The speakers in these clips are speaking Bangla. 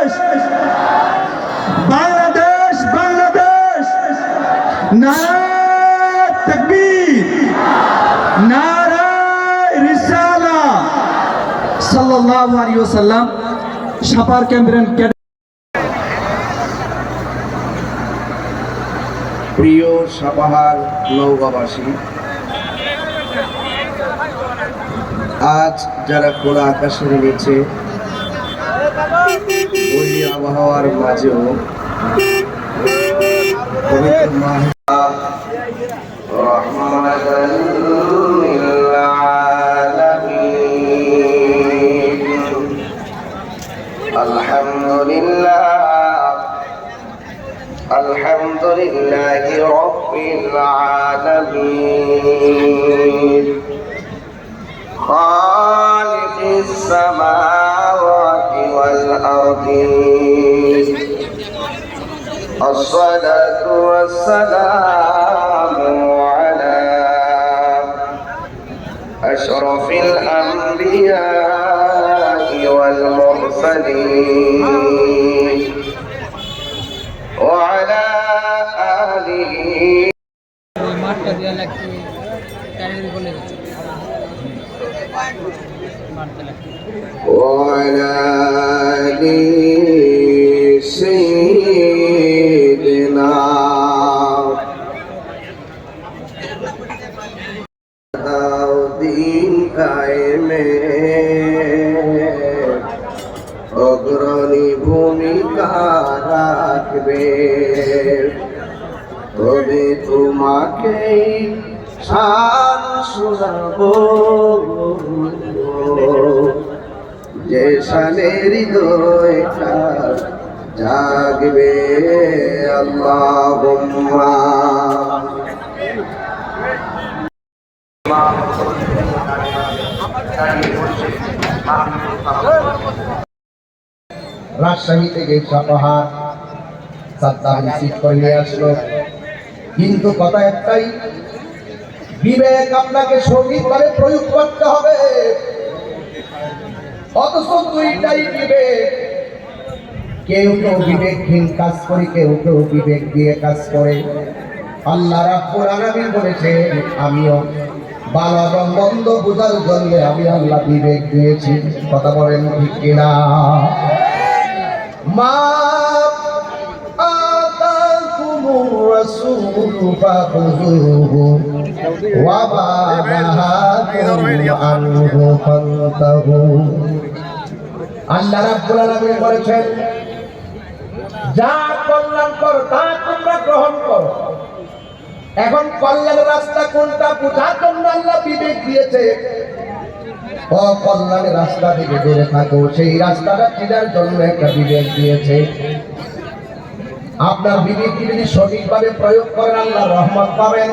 বাংলাদেশ বাংলাদেশ বাংলাদেশ। নারায় তকবীর, নারায় রিসালা। সাল্লাল্লাহু আলাইহি ওয়াসাল্লাম, সাপার ক্যাম্পেন প্রিয় সাপাহার নৌকাবাসী, আজ যারা খোলা আকাশের নিচে ওই আবহাওয়ার মাঝেও পবিত্র أشرف الأنبياء والمرسلين وعلى آله وعلى آله অগ্রণী ভূমিকা রাখবে। তবে তোমাকে শান শোনাবো। যে জাগবে। আল্লাহ রাজশাহী থেকে সাপাহার সাদ্দাম রিসিভ করে নিয়ে আসলো। কিন্তু কথা একটাই, বিবেক আপনাকে সঠিকভাবে প্রয়োগ করতে হবে। অথচ দুইটাই বিবেক। কেউ কেউ বিবেকহীন কাজ করে, কেউ কেউ বিবেক দিয়ে কাজ করে। আল্লাহ রাব্বুল আলামিন বলেছে আমিও ভালো এবং মন্দ বোঝার জন্য আমি আল্লাহ বিবেক দিয়েছি। কথা বলেন ঠিক কিনা? মা তা তোমরা গ্রহণ করো। এখন কল্যাণের রাস্তা কোনটা? বোঝার জন্য আল্লাহ বিবেক দিয়েছে। অকল্যাণের রাস্তা থেকে দূরে থাকো সেই রাস্তাটা চিনার জন্য একটা বিবেক দিয়েছে আপনার বিবেককে যদি সঠিকভাবে প্রয়োগ করেন আল্লাহ রহমত পাবেন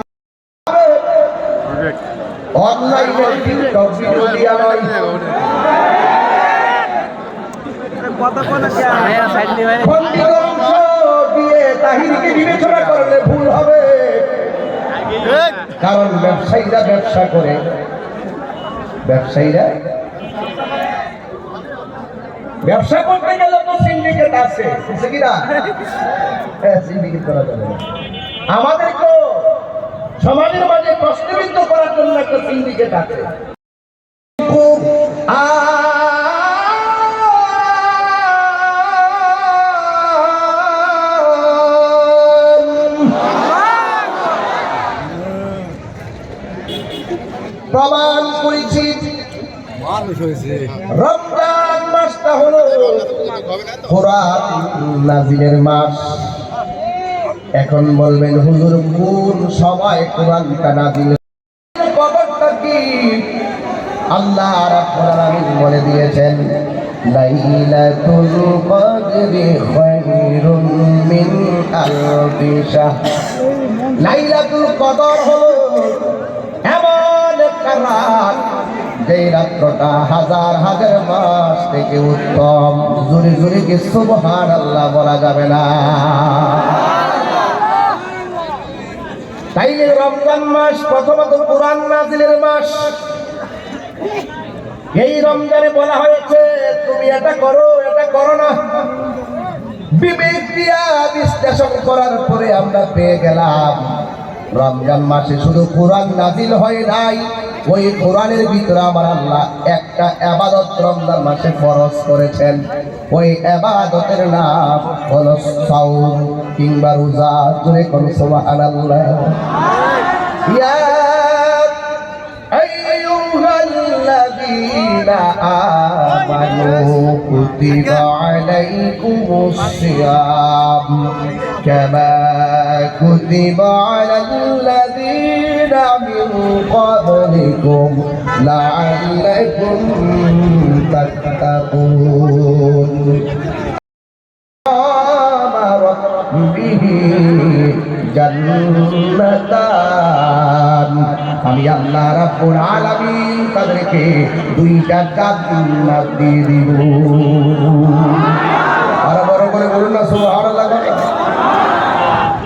হ্যাঁ কারণ ব্যবসায়ীরা ব্যবসা করে ব্যবসায়ীরা? ব্যবসা করতে গেলে তো সিন্ডিকেট আছে কিনা? হ্যাঁ সিন্ডিকেট করা যাবে। আমাদের তো সমাজের মাঝে প্রশ্নবিদ্ধ করার জন্য একটা সিন্ডিকেট আছে। প্রমাণ করেছি। রমজান মাসটা হলো কোরআন নাজিলের মাস। এখন বলবেন হুজুর কোন সময় কোরআনটা নাজিল খবরটা কি? আল্লাহ রাব্বুল আলামিন বলে দিয়েছেন লাইলাতুল কদরি খায়রুম মিন আলফি শাহর লাইলাতুল কদর হলো এই রমজানে বলা হয়েছে, তুমি এটা করো এটা করো না। বিশ্লেষণ করার পরে আমরা পেয়ে গেলাম। রমজান মাসে শুধু কোরআন নাজিল হয় নাই। ওই কোরআনের ভিতরে আমার আল্লাহ একটা আবাদত রমজান মাসে ফরজ করেছেন ওই আবাদতের নাম হলো সাউম কিংবা রোজা জুড়ে কোন সুবহানাল্লাহ ইয়া أيها الذين آمنوا كتب عليكم الصيام كما كتب على الذين من قبلكم لعلكم تتقون به জান্নাতান আমি আল্লাহ রাব্বুল আলামিন তাদেরকে দুইটা জান্নাত দিয়ে দিব আর বড় করে বলুন না সুবহানাল্লাহ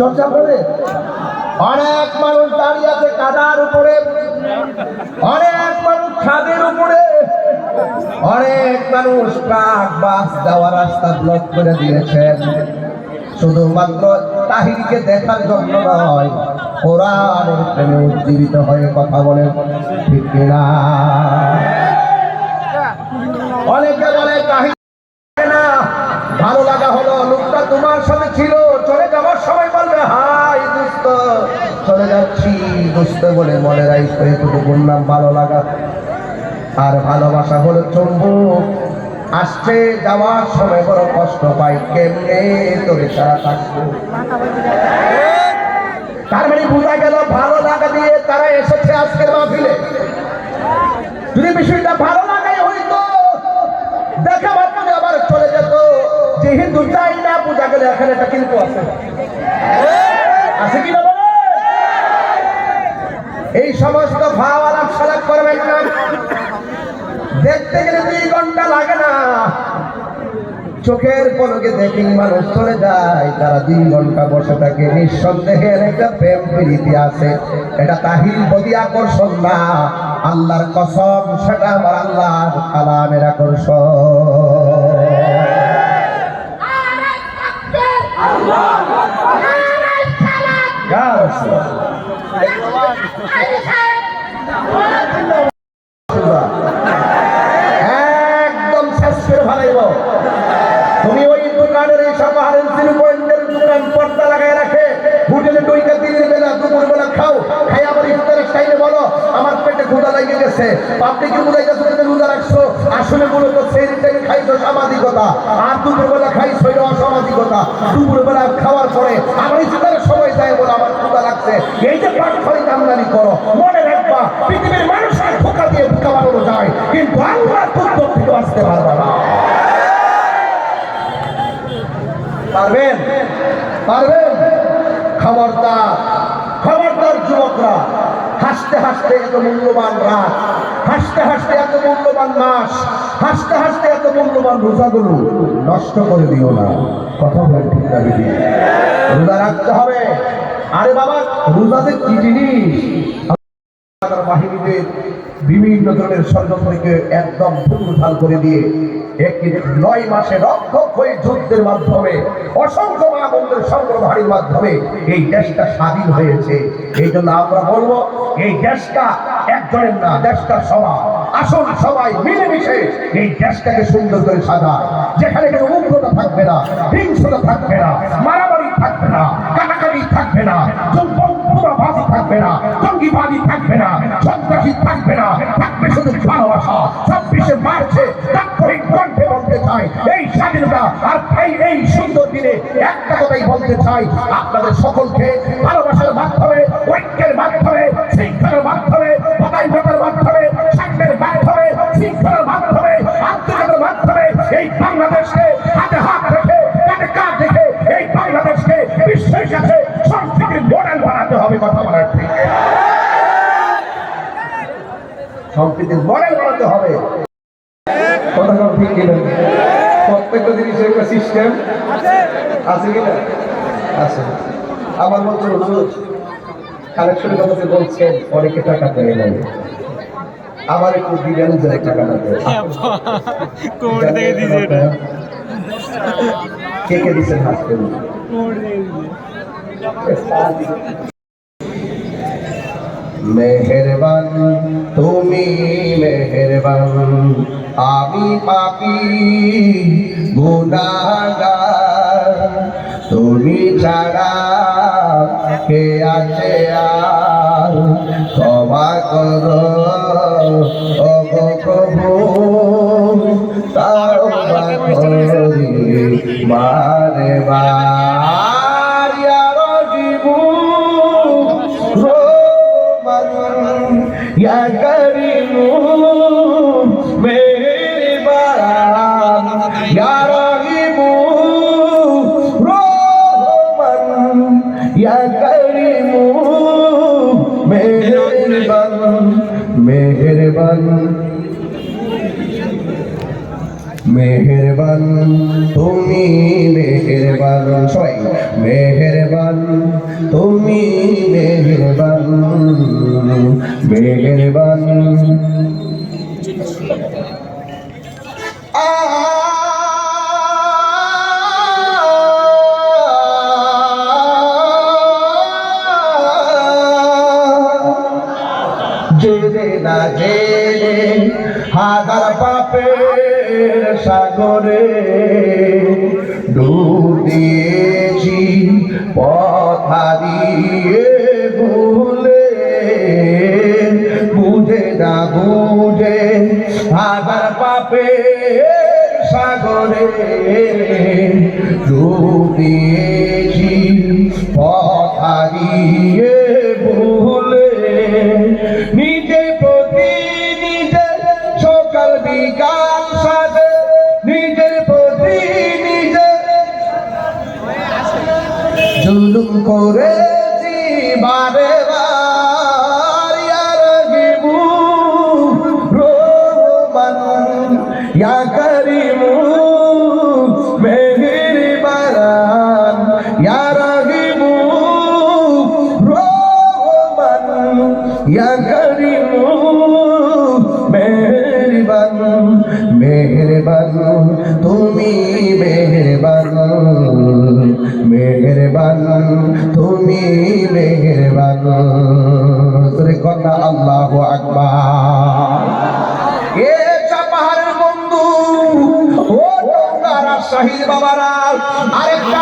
হচ্ছে আপনাদের অনেক মানুষ দাঁড়িয়ে আছে কাদার উপরে। অনেক মানুষ ছাদের উপরে। অনেক মানুষ ট্রাক, বাস যাওয়ার রাস্তা ব্লক করে দিয়েছেন শুধুমাত্র তাহিরকে দেখার জন্য নয়, কোরআনের প্রেমে উজ্জীবিত হয়ে কথা বলেন ঠিক কিনা? অনেকে বলে তাহির না ভালো লাগা হলো লোকটা তোমার সাথে ছিল চলে যাওয়ার সময় বলবে হাই দুস্ত চলে যাচ্ছি দুস্ত বলে মনে রাখবে এতটুকুর নাম ভালো লাগা। আর ভালোবাসা হলো চুম্বক আসছে যাওয়ার সময়, বড় কষ্ট পাই, কেমনে তোরে সারা থাকব? তার মানে বোঝা গেল, ভালো লাগা দিয়ে তারা এসেছে আজকের মাহফিলে। যদি বিষয়টা ভালো লাগাই হইতো, দেখা মাত্র আবার চলে যেত। যেহেতু চাই না, বোঝা গেলে এখানে একটা কিন্তু আছে কি না বলো? এই সমস্ত ভাব আলাপ সালাপ করবেন না দেখতে গেলে দুই ঘণ্টা লাগে না চোখের পলকে দেখি মানুষ চলে যায় তারা দুই ঘণ্টা বসে থাকে। নিঃসন্দেহে এর একটা প্রেম প্রীতি আছে। এটা তাহিল বদি আকর্ষণ না। আল্লাহর কসম সেটা আমার আল্লাহর কালামের আকর্ষণ রাসূলুল্লাহ। একদম শেষ করে ভালাইব তুমি ওই দোকানের এই সমাহারের জিরো পয়েন্টের দোকান পর্দা লাগাই রাখে হোটেলে ডইকা দিনের বেলা দুপুর বেলা খাও খাই আবার ইফতারের টাইমে বলো আমার পেটে ক্ষুধা লেগে গেছে পাবলিকে বুঝাইতেছো তুমি রোজা রাখছো আসলে মূলত সেই টাইমে খাইছো সামাজিকতা আর দুপুর বেলা খাইছো এটা অসামাজিকতা দুপুর বেলা খাওয়ার পরে আমার ইফতারের সময় যায় বলে আমার ক্ষুধা লাগছে। এই যে পাট খরিদ আমদানি করো, মনে রাখবা, পৃথিবীর মানুষকে ধোকা দিয়ে বোকা বানানো যায়, কিন্তু আল্লাহ তত্ত্ব থেকে বাঁচতে পারবে না। পারবেন? পারবেন? খবরদার খবরদার যুবকরা, হাসতে হাসতে এত মূল্যবান রাত, হাসতে হাসতে এত মূল্যবান মাস হাসতে হাসতে এত মূল্যবান রোজাগুলো নষ্ট করে দিও না। কথা বলে ঠিক না, দিদি। রোজা রাখতে হবে। আরে বাবা, রোজাতে কি জিনিস? বাহিনীদের বিভিন্ন ধরনের ষড়যন্ত্রকে একদম ভুল করে দিয়ে একটি নয় মাসে রক্ষক হয়ে যুদ্ধের মাধ্যমে, অসংখ্য মাহবুবের সংগ্রহারির মাধ্যমে এই দেশটা স্বাধীন হয়েছে। এই জন্য আমরা বলব, এই দেশটা একজনের না, দেশটা সবার। আসুন সবাই মিলেমিশে এই দেশটাকে সুন্দর করে সাজায় যেখানে কোনো উগ্রতা থাকবে না হিংসতা থাকবে না, মারামারি থাকবে না, কাটাকাটি থাকবে না যুদ্ধবাদী থাকবে না থাকবে না, সন্ত্রাসী থাকবে না, থাকবে শুধু ভালোবাসা। ছাব্বিশে মার্চে নয় এই স্বাধীনতা আর এই এই সুন্দর দিনে একটা কথাই বলতে চাই, আপনাদের সকলকে ভালোবাসার মাধ্যমে, ঐক্যের মাধ্যমে শিক্ষার মাধ্যমে পতাই ভোটার মাধ্যমে সাংঘের মাধ্যমে শিক্ষার মাধ্যমে আন্তর্জাতিক মাধ্যমে এই বাংলাদেশকে হাতে হাত রেখে, কাঁধে কাঁধ রেখে এই বাংলাদেশকে বিশ্বের কাছে সংস্কৃতির মডেল বানাতে হবে কথা বলার ঠিক। সম্প্রীতির মডেল জিনিসের একটা সিস্টেম আছে কিনা? আছে। আমার মতো কালেকশনের কথা যে বলছেন অনেকে টাকা দেয় নাই। আবার একটু দিবেন যে কোমর থেকে দিছে এটা। কে কে দিচ্ছেন হাত করুন কোমর থেকে? মেহেরবান তুমি মেহেরবান আমি পাপি। গুনাহগার তুমি ছাড়া কে আছে আর ক্ষমা করো অগো প্রভু তার করি বারে মেহেরবান তুমি মেহেরবান সবাই মেহেরবান তুমি মেহেরবান মেহেরবান। জেনে সাগরে ডুব দিয়েছি পথা দিয়ে ভুলে। বুঝে না বুঝে হাজার পাপের সাগরে। ডুব দিয়েছি জুলুম রাজশাহীর বাবারা আরেকটা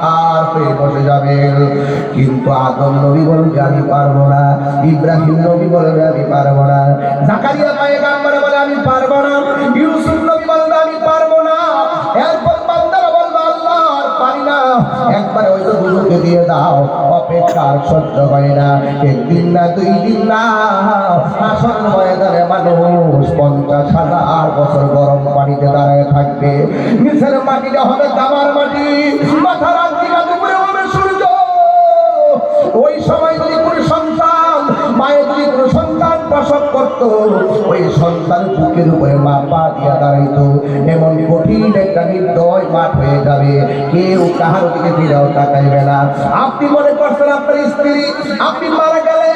কাহার হয়ে বসে যাবে। কিন্তু আদম নবী বলবে, আমি পারব না। ইব্রাহিম নবী বলবে, আমি পারব না। জাকারিয়া পায়ে গাম্বার বলে, আমি পারব না। ইউসুফ আর সহ্য করে না। একদিন না, দুই দিন না আসল ময়দানে মানুষ পঞ্চাশ হাজার বছর গরম পানিতে দাঁড়ায় থাকবে। নিচের মাটিটা হবে দামার মাটি। দুপুরে হবে সূর্য। ওই সময় যদি কোনো সন্তান, মায়ের যদি কোনো সন্তান প্রসব করত, ওই সন্তান বুকের উপরে মা পা দিয়া এমন কঠিন একটা নির্দয় মাঠ হয়ে যাবে। কেউ কাহার দিকে ফিরেও তাকাইবে না। আপনি মনে করছেন আপনার স্ত্রী আপনি মারা গেলে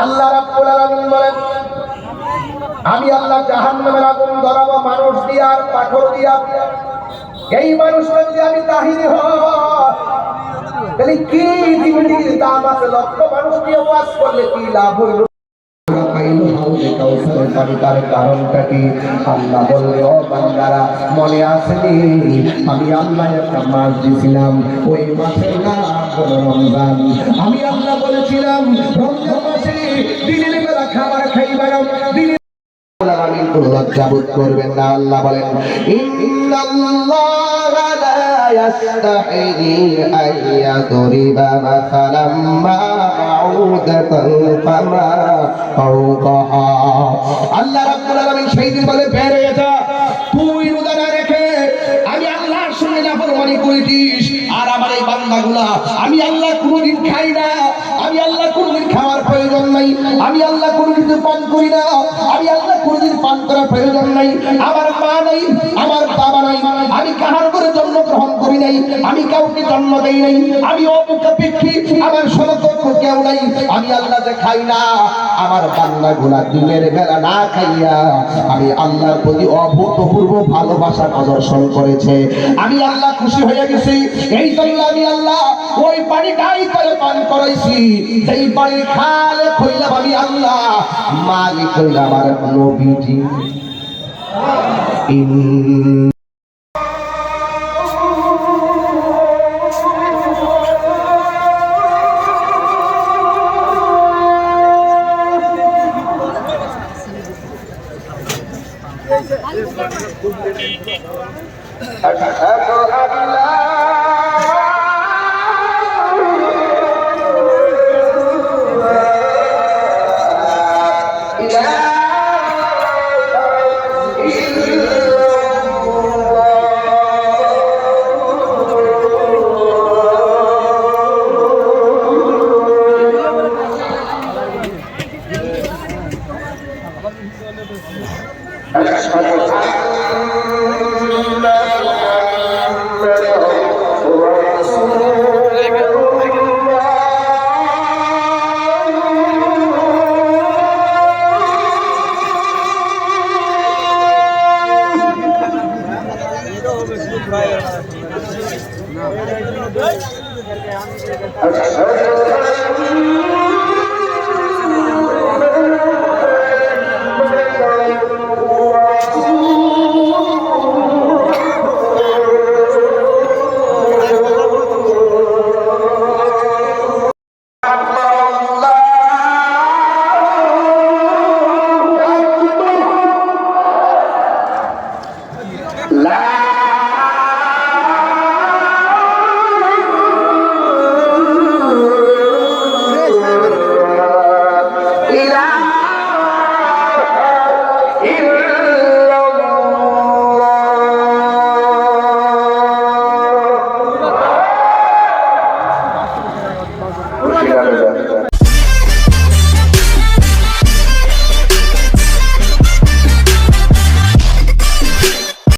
আল্লাহ রাব্বুল আলামিন আমি আল্লাহ জাহান্নামের আগুন ধরাবো মানুষ দিয়া, পাথর দিয়া। এই মানুষটা যদি আমি তাহিনী তাহলে কি জিন্দিগির দাম আছে? লক্ষ মানুষ নিয়ে ওয়াজ করলে কি লাভ হইল? মনে আসেনি আমি আল্লাহ একটা মাছ দিছিলাম, ওই মাছের নাম হলো আমি আল্লাহ বলেছিলাম খাবার খাইবা আলামিন কোন করবেন না, আল্লাহ বলেন রাব্বুল না আমি আমি আল্লাহ কোনোদিন খাই না, আমি আল্লাহ কোনোদিন খাওয়ার প্রয়োজন নাই, আমি আল্লাহ কোনো কিছু পান করি না। করার প্রয়োজন নাই। আমার মা নাই, আমার বাবা নাই। আমি কাহার করে জন্মগ্রহণ করি নাই, আমি কাউকে জন্ম দেই নাই। আমি অমুখাপেক্ষী আমার সমকক্ষ কেউ নাই। আমি আল্লাহ যে খাই না, আমার বান্দা গুলা দিনের বেলা না খাইয়া আমি আল্লাহর প্রতি অভূতপূর্ব ভালোবাসা প্রদর্শন করেছে। আমি আল্লাহ খুশি হয়ে গেছি। এই জন্য আমি আল্লাহ ওই পানিটাই তোরে পান করাইছি সেই পানির খাল খইলাম আমি আল্লাহ, মালিক হইলাম আর নবীজি। In Aku habis